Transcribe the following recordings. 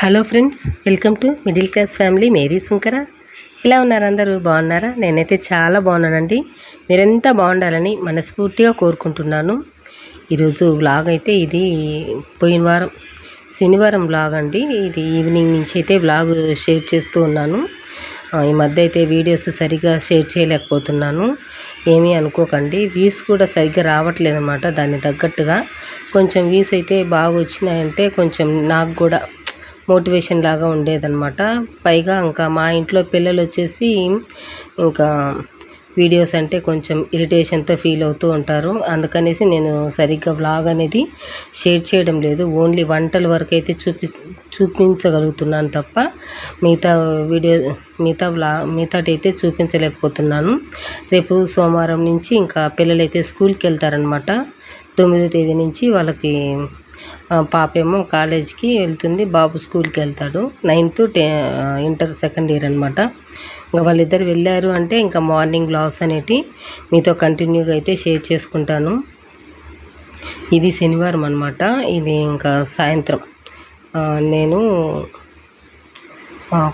Hello friends welcome to middle class family. Mary శంకర ఇలా ఉన్నారు అందరూ? బాగున్నారా? నేనైతే చాలా బాగున్నానండి. మీరెంత బాగుండాలని మనస్ఫూర్తిగా కోరుకుంటున్నాను. ఈరోజు వ్లాగ్ అయితే ఇది పోయిన వారం శనివారం వ్లాగ్ అండి. ఇది ఈవినింగ్ నుంచి అయితే వ్లాగ్ షేర్ చేస్తూ ఉన్నాను. ఈ మధ్య అయితే వీడియోస్ సరిగ్గా షేర్ చేయలేకపోతున్నాను. ఏమీ అనుకోకండి. వ్యూస్ కూడా సరిగ్గా రావట్లేదు అనమాట దాన్ని తగ్గట్టుగా కొంచెం వ్యూస్ అయితే బాగా వచ్చినాయంటే కొంచెం నాకు కూడా మోటివేషన్ లాగా ఉండేదన్నమాట. పైగా ఇంకా మా ఇంట్లో పిల్లలు వచ్చేసి ఇంకా వీడియోస్ అంటే కొంచెం ఇరిటేషన్తో ఫీల్ అవుతూ ఉంటారు. అందుకనేసి నేను సరిగ్గా వ్లాగ్ అనేది షేర్ చేయడం లేదు. ఓన్లీ వంటల వరకు అయితే చూపి చూపించగలుగుతున్నాను తప్ప మిగతా వీడియో మిగతా వ్లా మిగతాటి అయితే చూపించలేకపోతున్నాను. రేపు సోమవారం నుంచి ఇంకా పిల్లలైతే స్కూల్కి వెళ్తారనమాట తొమ్మిదో తేదీ నుంచి వాళ్ళకి పాప పాపేమో కాలేజ్కి వెళ్తుంది బాబు స్కూల్కి వెళ్తాడు. నైన్త్ టే ఇంటర్ సెకండ్ ఇయర్ అనమాట ఇంకా వాళ్ళిద్దరు వెళ్ళారు అంటే ఇంకా మార్నింగ్ బ్లాగ్స్ అనేటి మీతో కంటిన్యూగా అయితే షేర్ చేసుకుంటాను. ఇది శనివారం అనమాట ఇది ఇంకా సాయంత్రం. నేను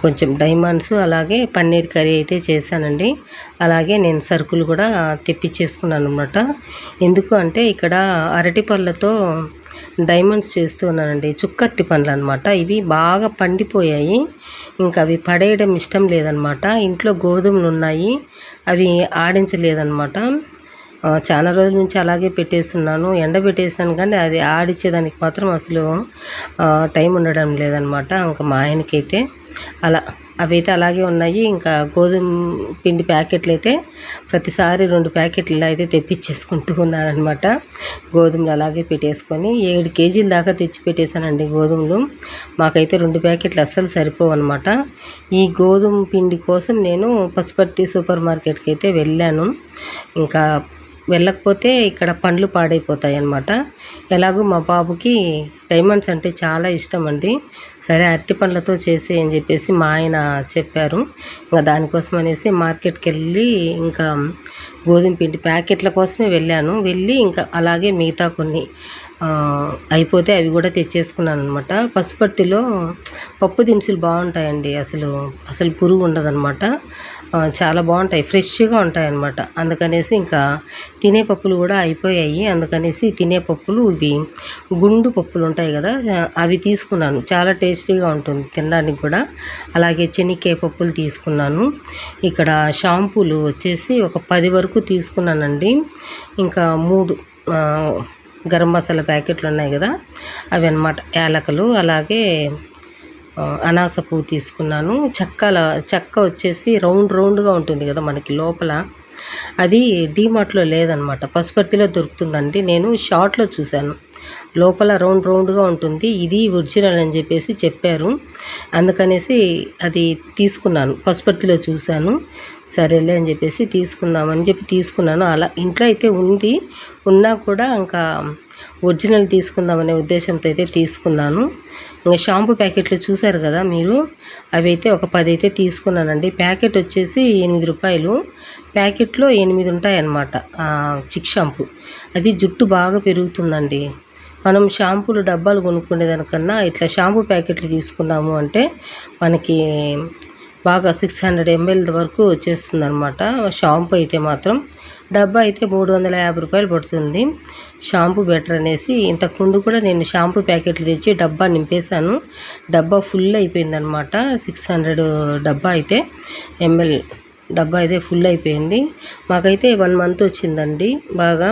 కొంచెం డైమండ్స్ అలాగే పన్నీర్ కర్రీ అయితే చేశానండి. అలాగే నేను సరుకులు కూడా తెప్పించేసుకున్నాను అనమాట ఎందుకు అంటే ఇక్కడ అరటి పళ్ళతో డైమండ్స్ చేస్తూ ఉన్నానండి. చుక్కట్టి పండ్లు అనమాట ఇవి బాగా పండిపోయాయి. ఇంకా అవి పడేయడం ఇష్టం లేదనమాట. ఇంట్లో గోధుమలు ఉన్నాయి అవి ఆడించలేదనమాట. చాలా రోజుల నుంచి అలాగే పెట్టేస్తున్నాను. ఎండబెట్టేసాను కానీ అది ఆడిచ్చేదానికి మాత్రం అసలు టైం ఉండడం లేదనమాట. ఇంకా మా ఆయనకైతే అలా అవి అయితే అలాగే ఉన్నాయి. ఇంకా గోధుమ పిండి ప్యాకెట్లు అయితే ప్రతిసారి రెండు ప్యాకెట్లు అయితే తెప్పించేసుకుంటూ ఉన్నానమాట గోధుమలు అలాగే పెట్టేసుకొని ఏడు కేజీల దాకా తెచ్చి పెట్టేశానండి గోధుమలు. మాకైతే రెండు ప్యాకెట్లు అస్సలు సరిపోవు అనమాట ఈ గోధుమ పిండి కోసం నేను పసుపర్తి సూపర్ మార్కెట్కి అయితే వెళ్ళాను. ఇంకా వెళ్ళకపోతే ఇక్కడ పండ్లు పాడైపోతాయి అన్నమాట ఎలాగో మా బాబుకి డైమండ్స్ అంటే చాలా ఇష్టం అండి. సరే అరటి పండ్లతో చేసే అని చెప్పేసి మా ఆయన చెప్పారు. ఇంకా దానికోసం అనేసి మార్కెట్కి వెళ్ళి ఇంకా గోధుమ పిండి ప్యాకెట్ల కోసమే వెళ్ళాను. వెళ్ళి ఇంకా అలాగే మిగతా కొన్ని అయిపోతే అవి కూడా తెచ్చేసుకున్నాను అనమాట పసుపర్తిలో పప్పు దినుసులు బాగుంటాయండి. అసలు అసలు పురుగు ఉండదనమాట చాలా బాగుంటాయి. ఫ్రెష్గా ఉంటాయి అందుకనేసి ఇంకా తినే పప్పులు కూడా అయిపోయాయి. అందుకనేసి తినే పప్పులు ఇవి గుండు పప్పులు ఉంటాయి కదా అవి తీసుకున్నాను. చాలా టేస్టీగా ఉంటుంది తినడానికి కూడా. అలాగే చెనిక్కాయ పప్పులు తీసుకున్నాను. ఇక్కడ షాంపూలు వచ్చేసి ఒక పది వరకు తీసుకున్నానండి. ఇంకా మూడు గరం మసాలా ప్యాకెట్లు ఉన్నాయి కదా అవి అన్నమాట. యాలకులు అలాగే అనాస పువ్వు తీసుకున్నాను. చెక్కల చెక్క వచ్చేసి రౌండ్ రౌండ్గా ఉంటుంది కదా మనకి లోపల. అది డీమార్ట్లో లేదనమాట పసుపర్తిలో దొరుకుతుందండి. నేను షార్ట్లో చూశాను. లోపల రౌండ్ రౌండ్గా ఉంటుంది. ఇది ఒరిజినల్ అని చెప్పేసి చెప్పారు. అందుకనేసి అది తీసుకున్నాను. పసుపర్తిలో చూశాను. సరేలే అని చెప్పేసి తీసుకుందామని చెప్పి తీసుకున్నాను. అలా ఇంట్లో అయితే ఉంది. ఉన్నా కూడా ఇంకా ఒరిజినల్ తీసుకుందామనే ఉద్దేశంతో అయితే తీసుకున్నాను. ఇంకా షాంపూ ప్యాకెట్లు చూశారు కదా మీరు? అవి అయితే ఒక పది అయితే తీసుకున్నానండి. ప్యాకెట్ వచ్చేసి ఎనిమిది రూపాయలు. ప్యాకెట్లో ఎనిమిది ఉంటాయన్నమాట. Chik shampoo. అది జుట్టు బాగా పెరుగుతుందండి. మనం షాంపూలు డబ్బాలు కొనుక్కునే దానికన్నా ఇట్లా షాంపూ ప్యాకెట్లు తీసుకున్నాము అంటే మనకి బాగా సిక్స్ హండ్రెడ్ ఎంఎల్ వరకు వచ్చేస్తుంది అనమాట షాంపూ అయితే మాత్రం డబ్బా అయితే మూడు వందల యాభై రూపాయలు పడుతుంది. షాంపూ బెటర్ అనేసి ఇంతకుముందు కూడా నేను షాంపూ ప్యాకెట్లు తెచ్చి డబ్బా నింపేశాను. డబ్బా ఫుల్ అయిపోయిందనమాట సిక్స్ హండ్రెడ్ డబ్బా అయితే ఎంఎల్ డబ్బా అయితే ఫుల్ అయిపోయింది. మాకైతే వన్ మంత్ వచ్చిందండి బాగా.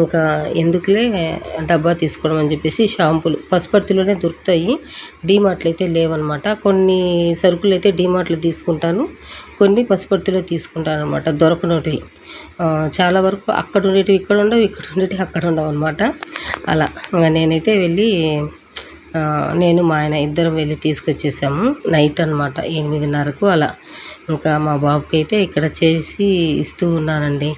ఇంకా ఎందుకులే డబ్బా తీసుకోవడం అని చెప్పేసి షాంపూలు పసుపర్తిలోనే దొరుకుతాయి. డీమార్ట్లు అయితే లేవన్నమాట. కొన్ని సరుకులు అయితే డీమార్ట్లో తీసుకుంటాను కొన్ని పసుపర్తిలో తీసుకుంటాను అనమాట దొరకనటివి చాలా వరకు అక్కడ ఉండేటివి ఇక్కడ ఉండవు ఇక్కడ ఉండేటివి అక్కడ ఉండవు అనమాట అలా. ఇంకా నేనైతే వెళ్ళి నేను మా ఆయన ఇద్దరం వెళ్ళి తీసుకొచ్చేసాము. నైట్ అనమాట ఎనిమిదిన్నరకు అలా. ఇంకా మా బాబుకి అయితే ఇక్కడ చేసి ఇస్తూ ఉన్నానండి.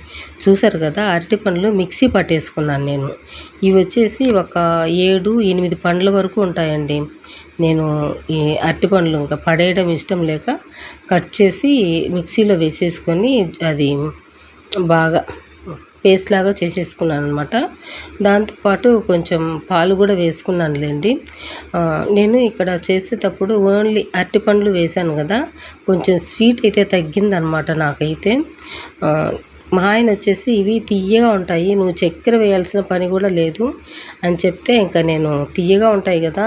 చూసారు కదా అరటి పండ్లు మిక్సీ పట్టేసుకున్నాను నేను. ఇవి వచ్చేసి ఒక ఏడు ఎనిమిది పండ్ల వరకు ఉంటాయండి. నేను ఈ అరటి పండ్లు ఇంకా పడేయడం ఇష్టం లేక కట్ చేసి మిక్సీలో వేసేసుకొని అది బాగా పేస్ట్ లాగా చేసేసుకున్నాను అనమాట దాంతోపాటు కొంచెం పాలు కూడా వేసుకున్నానులేండి. నేను ఇక్కడ చేసేటప్పుడు ఓన్లీ అరటిపండ్లు వేశాను కదా. కొంచెం స్వీట్ అయితే తగ్గిందనమాట నాకైతే. మా ఆయన వచ్చేసి ఇవి తియ్యగా ఉంటాయి నువ్వు చక్కెర వేయాల్సిన పని కూడా లేదు అని చెప్తే ఇంకా నేను తియ్యగా ఉంటాయి కదా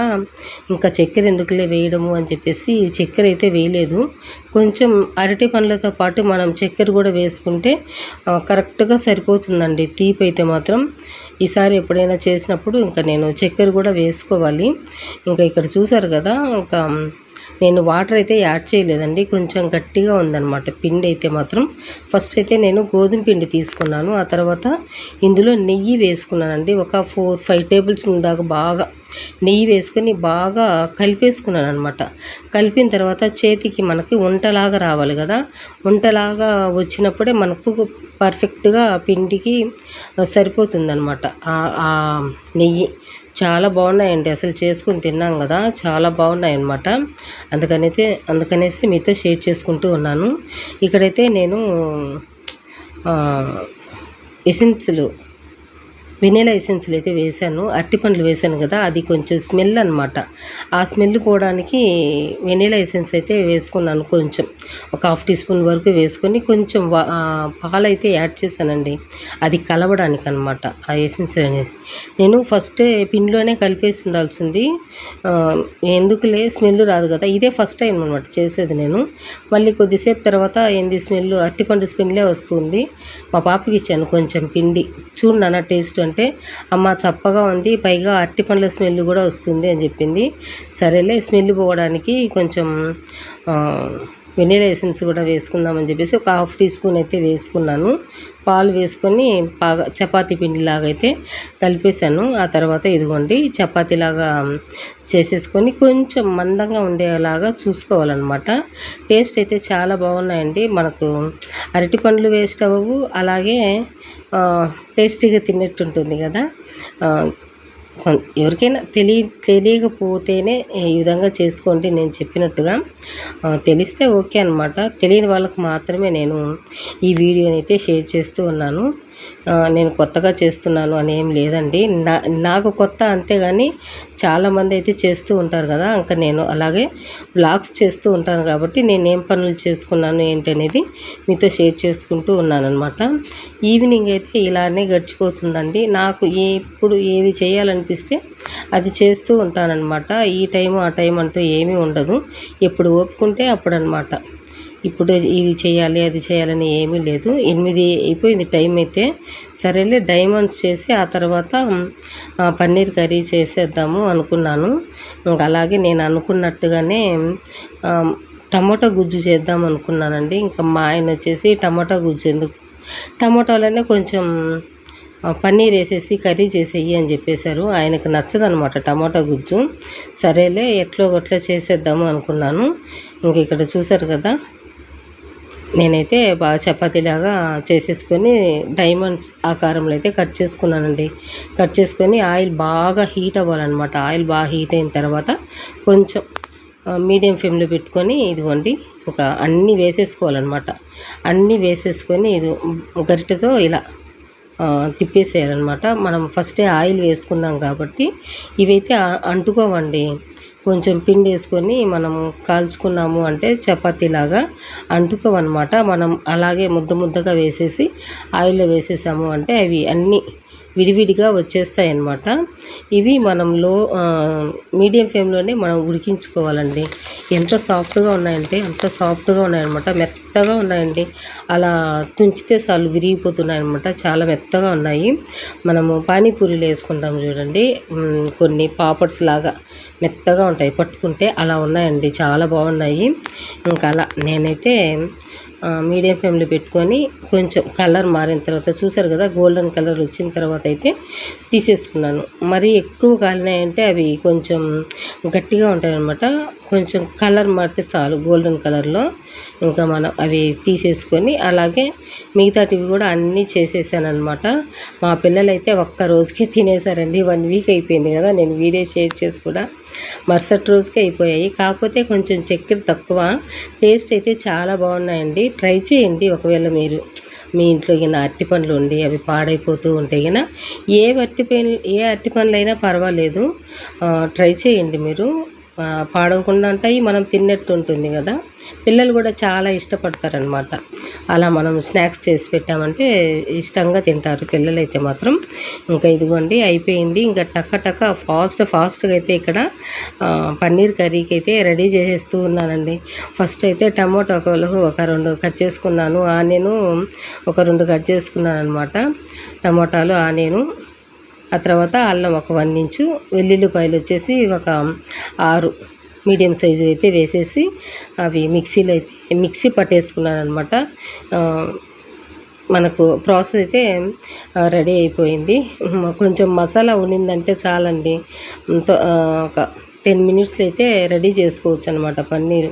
ఇంకా చక్కెర ఎందుకులే వేయడము అని చెప్పేసి చక్కెర అయితే వేయలేదు. కొంచెం అరటి పండ్లతో పాటు మనం చక్కెర కూడా వేసుకుంటే కరెక్ట్గా సరిపోతుందండి తీపి అయితే మాత్రం. ఈసారి ఎప్పుడైనా చేసినప్పుడు ఇంకా నేను చక్కెర కూడా వేసుకోవాలి. ఇంకా ఇక్కడ చూసారు కదా ఇంకా నేను వాటర్ అయితే యాడ్ చేయలేదండి. కొంచెం గట్టిగా ఉందన్నమాట. పిండి అయితే మాత్రం. ఫస్ట్ అయితే నేను గోధుమ పిండి తీసుకున్నాను. ఆ తర్వాత ఇందులో నెయ్యి వేసుకున్నానండి. ఒక ఫోర్ ఫైవ్ టేబుల్ స్పూన్ దాకా బాగా నెయ్యి వేసుకొని బాగా కలిపేసుకున్నాను అనమాట కలిపిన తర్వాత చేతికి మనకి వంటలాగా రావాలి కదా. వంటలాగా వచ్చినప్పుడే మనకు పర్ఫెక్ట్గా పిండికి సరిపోతుందనమాట నెయ్యి చాలా బాగున్నాయండి. అసలు చేసుకుని తిన్నాం కదా చాలా బాగున్నాయి అన్నమాట అందుకనైతే అందుకనేసి మీతో షేర్ చేసుకుంటూ ఉన్నాను. ఇక్కడైతే నేను ఎసెన్స్లు వెనీలా ఎసెన్స్లు అయితే వేశాను. అరటిపండ్లు వేశాను కదా అది కొంచెం స్మెల్ అనమాట ఆ స్మెల్ పోవడానికి వెనీలా ఎసెన్స్ అయితే వేసుకున్నాను కొంచెం. ఒక హాఫ్ టీ స్పూన్ వరకు వేసుకొని కొంచెం పాలు అయితే పాలైతే యాడ్ చేశానండి. అది కలవడానికి అనమాట ఆ ఎసెన్స్ అనేది. నేను ఫస్ట్ పిండిలోనే కలిపేసి ఉండాల్సింది. ఎందుకులే స్మెల్ రాదు కదా ఇదే ఫస్ట్ టైం అనమాట చేసేది నేను. మళ్ళీ కొద్దిసేపు తర్వాత ఏంది స్మెల్ అరటిపండు స్మెల్లే వస్తుంది. మా పాపకి ఇచ్చాను కొంచెం పిండి. చూడు నాన్న టేస్ట్ అంటే అమ్మ చప్పగా ఉంది పైగా అరటిపండ్ల స్మెల్ కూడా వస్తుంది అని చెప్పింది. సరేలే స్మెల్ పోవడానికి కొంచెం వెనీలా ఎసెన్స్ కూడా వేసుకుందామని చెప్పేసి ఒక హాఫ్ టీ స్పూన్ అయితే వేసుకున్నాను. పాలు వేసుకొని బాగా చపాతీ పిండిలాగా అయితే కలిపేశాను. ఆ తర్వాత ఇదిగోండి చపాతీలాగా చేసేసుకొని కొంచెం మందంగా ఉండేలాగా చూసుకోవాలన్నమాట. టేస్ట్ అయితే చాలా బాగున్నాయండి. మనకు అరటి పండ్లు వేస్ట్ అవ్వవు. అలాగే టేస్టీగా తిన్నట్టు ఉంటుంది కదా ఎవరికైనా తెలియ తెలియకపోతేనే ఈ విధంగా చేసుకోండి నేను చెప్పినట్టుగా. తెలిస్తే ఓకే అనమాట తెలియని వాళ్ళకు మాత్రమే నేను ఈ వీడియోని అయితే షేర్ చేస్తూ ఉన్నాను. నేను కొత్తగా చేస్తున్నాను అని ఏం లేదండి. నా నాకు కొత్త అంతేగాని చాలామంది అయితే చేస్తూ ఉంటారు కదా ఇంకా నేను అలాగే వ్లాగ్స్ చేస్తూ ఉంటాను కాబట్టి నేను ఏం పనులు చేసుకున్నాను ఏంటి అనేది మీతో షేర్ చేసుకుంటూ ఉన్నాను అనమాట ఈవినింగ్ అయితే ఇలానే గడిచిపోతుందండి. నాకు ఎప్పుడు ఏది చేయాలనిపిస్తే అది చేస్తూ ఉంటానన్నమాట. ఈ టైం ఆ టైం అంటూ ఏమీ ఉండదు. ఎప్పుడు ఒప్పుకుంటే అప్పుడు అనమాట ఇప్పుడు ఇది చేయాలి అది చేయాలని ఏమీ లేదు. ఎనిమిది అయిపోయింది టైం అయితే. సరేలే డైమండ్స్ చేసి ఆ తర్వాత పన్నీర్ కర్రీ చేసేద్దాము అనుకున్నాను. ఇంకా అలాగే నేను అనుకున్నట్టుగానే టమోటా గుజ్జు చేద్దాం అనుకున్నానండి. ఇంకా మా ఆయన వచ్చేసి టమోటా గుజ్జు ఎందుకు టమోటాలోనే కొంచెం పన్నీర్ వేసేసి కర్రీ చేసేయి అని చెప్పేశారు. ఆయనకు నచ్చదనమాట టమాటా గుజ్జు. సరేలే ఎట్లో గట్లా చేసేద్దాము అనుకున్నాను. ఇంక ఇక్కడ చూసారు కదా నేనైతే బాగా చపాతీలాగా చేసేసుకొని డైమండ్స్ ఆకారంలో అయితే కట్ చేసుకున్నానండి. కట్ చేసుకొని ఆయిల్ బాగా హీట్ అవ్వాలన్నమాట. ఆయిల్ బాగా హీట్ అయిన తర్వాత కొంచెం మీడియం ఫ్లేమ్లో పెట్టుకొని ఇదిగోండి ఒక అన్నీ వేసేసుకోవాలన్నమాట. అన్నీ వేసేసుకొని ఇది గరిటెతో ఇలా తిప్పేసేయాలన్నమాట. మనం ఫస్టే ఆయిల్ వేసుకున్నాం కాబట్టి ఇవైతే అంటుకోవండి. కొంచెం పిండి వేసుకొని మనం కాల్చుకున్నాము అంటే చపాతీలాగా అంటుకోవన్నమాట. మనం అలాగే ముద్ద ముద్దగా వేసేసి ఆయిల్లో వేసేసాము అంటే అవి అన్నీ విడివిడిగా వచ్చేస్తాయి అన్నమాట ఇవి మనం లో మీడియం ఫ్లేమ్లోనే మనం ఉడికించుకోవాలండి. ఎంత సాఫ్ట్గా ఉన్నాయంటే అంత సాఫ్ట్గా ఉన్నాయన్నమాట. మెత్తగా ఉన్నాయండి. అలా తుంచితే చాలు విరిగిపోతున్నాయి అనమాట చాలా మెత్తగా ఉన్నాయి. మనము పానీపూరీలు వేసుకుంటాం చూడండి. కొన్ని పాపడ్స్ లాగా మెత్తగా ఉంటాయి. పట్టుకుంటే అలా ఉన్నాయండి. చాలా బాగున్నాయి. ఇంకా అలా నేనైతే మీడియం ఫ్లేమ్లో పెట్టుకొని కొంచెం కలర్ మారిన తర్వాత చూసారు కదా గోల్డెన్ కలర్ వచ్చిన తర్వాత అయితే తీసేసుకున్నాను. మరీ ఎక్కువ కాలినాయంటే అవి కొంచెం గట్టిగా ఉంటాయి అన్నమాట కొంచెం కలర్ మారితే చాలు గోల్డెన్ కలర్లో. ఇంకా మనం అవి తీసేసుకొని అలాగే మిగతాటివి కూడా అన్నీ చేసేసాను అనమాట మా పిల్లలు అయితే ఒక్క రోజుకే తినేసారండి. వన్ వీక్ అయిపోయింది కదా నేను వీడియో షేర్ చేసి కూడా. మరుసటి రోజుకే అయిపోయాయి. కాకపోతే కొంచెం చక్కెర తక్కువ. టేస్ట్ అయితే చాలా బాగున్నాయండి. ట్రై చేయండి ఒకవేళ మీరు. మీ ఇంట్లో గిన అరటి పండ్లు ఉండి అవి పాడైపోతూ ఉంటే గిన ఏ అరటి పండ్లు ఏ అరటి పండ్లు అయినా పర్వాలేదు ట్రై చేయండి మీరు. పాడవకుండా ఉంటాయి మనం తిన్నట్టు ఉంటుంది కదా. పిల్లలు కూడా చాలా ఇష్టపడతారనమాట. అలా మనం స్నాక్స్ చేసి పెట్టామంటే ఇష్టంగా తింటారు పిల్లలు అయితే మాత్రం. ఇంకా ఇదిగోండి అయిపోయింది. ఇంకా టక్క టక్క ఫాస్ట్ ఫాస్ట్గా అయితే ఇక్కడ పన్నీర్ కర్రీకి అయితే రెడీ చేసేస్తూ ఉన్నానండి. ఫస్ట్ అయితే టమోటాలు ఒక రెండు కట్ చేసుకున్నాను. ఆనియను ఒక రెండు కట్ చేసుకున్నాను అనమాట టమోటాలు ఆనియను ఆ తర్వాత అల్లం ఒక వన్ ఇంచు వెల్లుల్లిపాయలు వచ్చేసి ఒక ఆరు మీడియం సైజు అయితే వేసేసి అవి మిక్సీలో అయితే మిక్సీ పట్టేసుకున్నాను అనమాట మనకు ప్రాసెస్ అయితే రెడీ అయిపోయింది. కొంచెం మసాలా ఉండిందంటే చాలండి. ఒక టెన్ మినిట్స్లో అయితే రెడీ చేసుకోవచ్చు అనమాట పన్నీర్.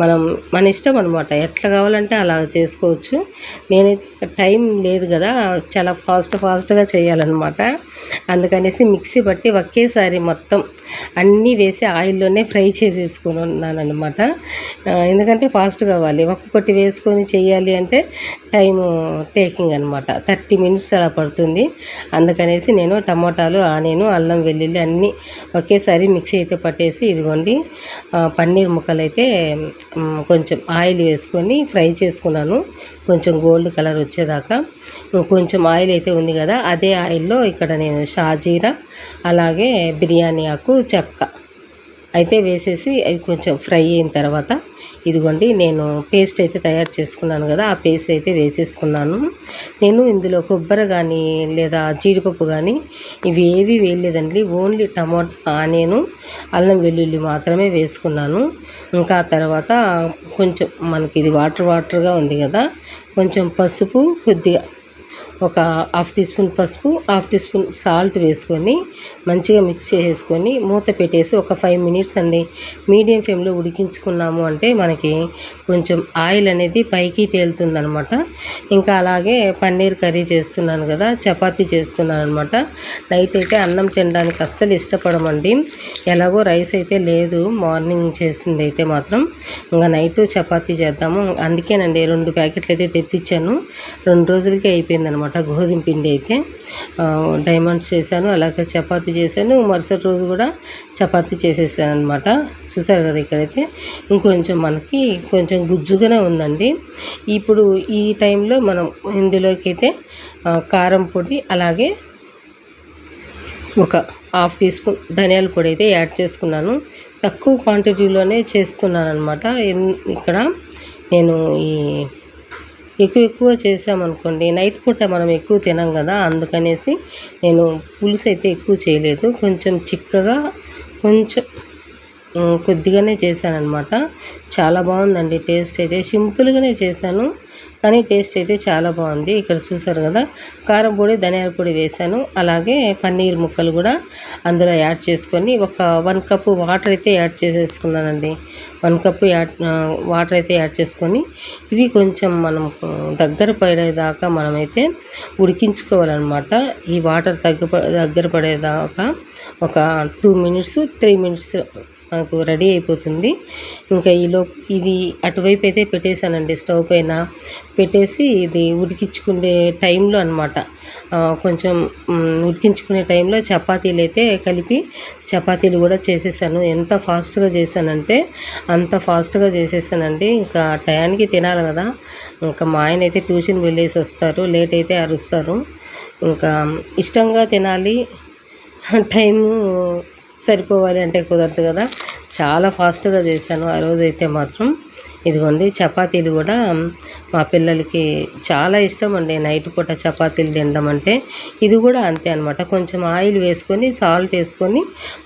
మనం మన ఇష్టం అనమాట ఎట్లా కావాలంటే అలా చేసుకోవచ్చు. నేనైతే టైం లేదు కదా చాలా ఫాస్ట్ ఫాస్ట్గా చేయాలన్నమాట. అందుకనేసి మిక్సీ బట్టి ఒకేసారి మొత్తం అన్నీ వేసి ఆయిల్లోనే ఫ్రై చేసేసుకుని ఉన్నానమాట ఎందుకంటే ఫాస్ట్ కావాలి. ఒక్కొక్కటి వేసుకొని చేయాలి అంటే టైము టేకింగ్ అనమాట థర్టీ మినిట్స్ అలా పడుతుంది. అందుకనేసి నేను టమోటాలు ఆనియను అల్లం వెల్లుల్లి అన్నీ ఒకేసారి మిక్సీ అయితే పట్టేసి ఇదిగోండి పన్నీర్ ముక్కలు అయితే కొంచెం ఆయిల్ వేసుకొని ఫ్రై చేసుకున్నాను. కొంచెం గోల్డ్ కలర్ వచ్చేదాకా. కొంచెం ఆయిల్ అయితే ఉంది కదా అదే ఆయిల్లో ఇక్కడ నేను షాజీరా అలాగే బిర్యానీ ఆకు చెక్క. అయితే వేసేసి అవి కొంచెం ఫ్రై అయిన తర్వాత ఇదిగోండి నేను పేస్ట్ అయితే తయారు చేసుకున్నాను కదా ఆ పేస్ట్ అయితే వేసేసుకున్నాను. నేను ఇందులో కొబ్బరి కానీ లేదా జీడిపప్పు కానీ ఇవి ఏవి వేయలేదండి. ఓన్లీ టమాటా ఆనియను అల్లం వెల్లుల్లి మాత్రమే వేసుకున్నాను. ఇంకా తర్వాత కొంచెం మనకి ఇది వాటర్ వాటర్గా ఉంది కదా కొంచెం పసుపు కొద్దిగా ఒక హాఫ్ టీ స్పూన్ పసుపు హాఫ్ టీ స్పూన్ సాల్ట్ వేసుకొని మంచిగా మిక్స్ చేసేసుకొని మూత పెట్టేసి ఒక ఫైవ్ మినిట్స్ అండి మీడియం ఫ్లేమ్లో ఉడికించుకున్నాము అంటే మనకి కొంచెం ఆయిల్ అనేది పైకి తేలుతుందనమాట ఇంకా అలాగే పన్నీర్ కర్రీ చేస్తున్నాను కదా చపాతీ చేస్తున్నాను అనమాట నైట్ అయితే అన్నం తినడానికి అస్సలు ఇష్టపడమండి. ఎలాగో రైస్ అయితే లేదు మార్నింగ్ చేసింది అయితే మాత్రం. ఇంకా నైట్ చపాతీ చేద్దాము. అందుకేనండి రెండు ప్యాకెట్లు అయితే తెప్పించాను. రెండు రోజులకే అయిపోయింది అనమాట గోధుమ పిండి అయితే డైమండ్స్ చేశాను అలాగే చపాతీ చేశాను. మరుసటి రోజు కూడా చపాతీ చేసేసాను అనమాట చూసారు కదా ఇక్కడైతే ఇంకొంచెం మనకి కొంచెం గుజ్జుగానే ఉందండి. ఇప్పుడు ఈ టైంలో మనం ఇందులోకి అయితే కారం పొడి అలాగే ఒక హాఫ్ టీ స్పూన్ ధనియాల పొడి అయితే యాడ్ చేసుకున్నాను. తక్కువ క్వాంటిటీలోనే చేస్తున్నాను అనమాట ఇక్కడ నేను ఈ ఎక్కువ ఎక్కువ చేసామనుకోండి నైట్ పూట మనం ఎక్కువ తినం కదా అందుకనేసి నేను పులుసు అయితే ఎక్కువ చేయలేదు. కొంచెం చిక్కగా కొంచెం కొద్దిగానే చేశానన్నమాట. చాలా బాగుందండి టేస్ట్ అయితే. సింపుల్గానే చేశాను. కానీ టేస్ట్ అయితే చాలా బాగుంది. ఇక్కడ చూసారు కదా కారం పొడి ధనియాల పొడి వేశాను. అలాగే పన్నీర్ ముక్కలు కూడా అందులో యాడ్ చేసుకొని ఒక వన్ కప్పు వాటర్ అయితే యాడ్ చేసేసుకున్నానండి. వన్ కప్పు యాడ్ వాటర్ అయితే యాడ్ చేసుకొని ఇవి కొంచెం మనం దగ్గర పడేదాకా మనమైతే ఉడికించుకోవాలన్నమాట. ఈ వాటర్ దగ్గర దగ్గర పడేదాకా ఒక టూ మినిట్స్ త్రీ మినిట్స్ మనకు రెడీ అయిపోతుంది. ఇంకా ఈలోపు ఇది అటువైపు అయితే పెట్టేశానండి స్టవ్ పైన. పెట్టేసి ఇది ఉడికించుకునే టైంలో అనమాట కొంచెం ఉడికించుకునే టైంలో చపాతీలు అయితే కలిపి చపాతీలు కూడా చేసేసాను. ఎంత ఫాస్ట్గా చేశానంటే అంత ఫాస్ట్గా చేసేసానండి. ఇంకా టయానికి తినాలి కదా. ఇంకా మా ఆయన అయితే ట్యూషన్ వెళ్ళేసి వస్తారు. లేట్ అయితే అరుస్తారు. ఇంకా ఇష్టంగా తినాలి. టైము సరిపోవాలి అంటే కుదరదు కదా. చాలా ఫాస్ట్గా చేశాను. ఆ రోజైతే మాత్రం ఇదిగోండి చపాతీలు కూడా మా పిల్లలకి చాలా ఇష్టం అండి. నైట్ పూట చపాతీలు తినడం అంటే ఇది కూడా అంతే అనమాట కొంచెం ఆయిల్ వేసుకొని సాల్ట్ వేసుకొని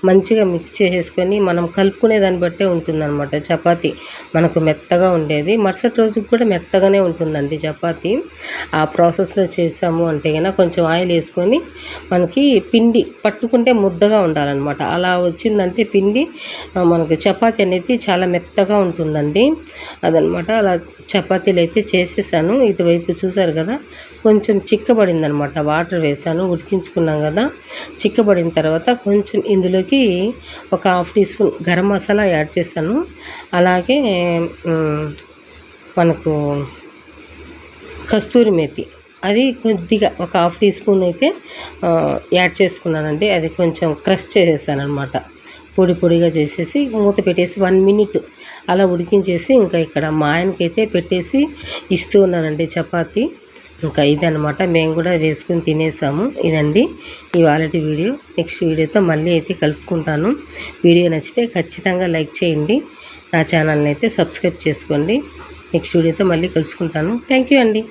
మంచిగా మిక్స్ చేసేసుకొని మనం కలుపుకునే దాన్ని బట్టే ఉంటుందన్నమాట చపాతీ. మనకు మెత్తగా ఉండేది. మరుసటి రోజుకి కూడా మెత్తగానే ఉంటుందండి చపాతీ. ఆ ప్రాసెస్లో చేసాము అంటే కనుక కొంచెం ఆయిల్ వేసుకొని మనకి పిండి పట్టుకుంటే ముద్దగా ఉండాలన్నమాట. అలా వచ్చిందంటే పిండి మనకి చపాతి అనేది చాలా మెత్తగా ఉంటుందండి. అదనమాట. అలా చపాతీలు అయితే చేసేసాను. ఇటువైపు చూసారు కదా కొంచెం చిక్కబడింది అనమాట వాటర్ వేసాను ఉడికించుకున్నాం కదా. చిక్కబడిన తర్వాత కొంచెం ఇందులోకి ఒక half teaspoon garam masala add చేశాను. అలాగే మనకు కస్తూరి మేతి. అది కొద్దిగా ఒక హాఫ్ టీ స్పూన్ అయితే యాడ్ చేసుకున్నానండి. అది కొంచెం క్రష్ చేసేసాను అనమాట పొడి పొడిగా చేసేసి మూత పెట్టేసి వన్ మినిట్ అలా ఉడికించేసి ఇంకా ఇక్కడ మా ఆయనకైతే పెట్టేసి ఇస్తూ ఉన్నానండి చపాతి. ఇంకా ఇదనమాట మేము కూడా వేసుకుని తినేసాము. ఇదండి ఇవాళ వీడియో. నెక్స్ట్ వీడియోతో మళ్ళీ అయితే కలుసుకుంటాను. వీడియో నచ్చితే ఖచ్చితంగా లైక్ చేయండి. నా ఛానల్ని అయితే సబ్స్క్రైబ్ చేసుకోండి. నెక్స్ట్ వీడియోతో మళ్ళీ కలుసుకుంటాను. థ్యాంక్ యూ అండి.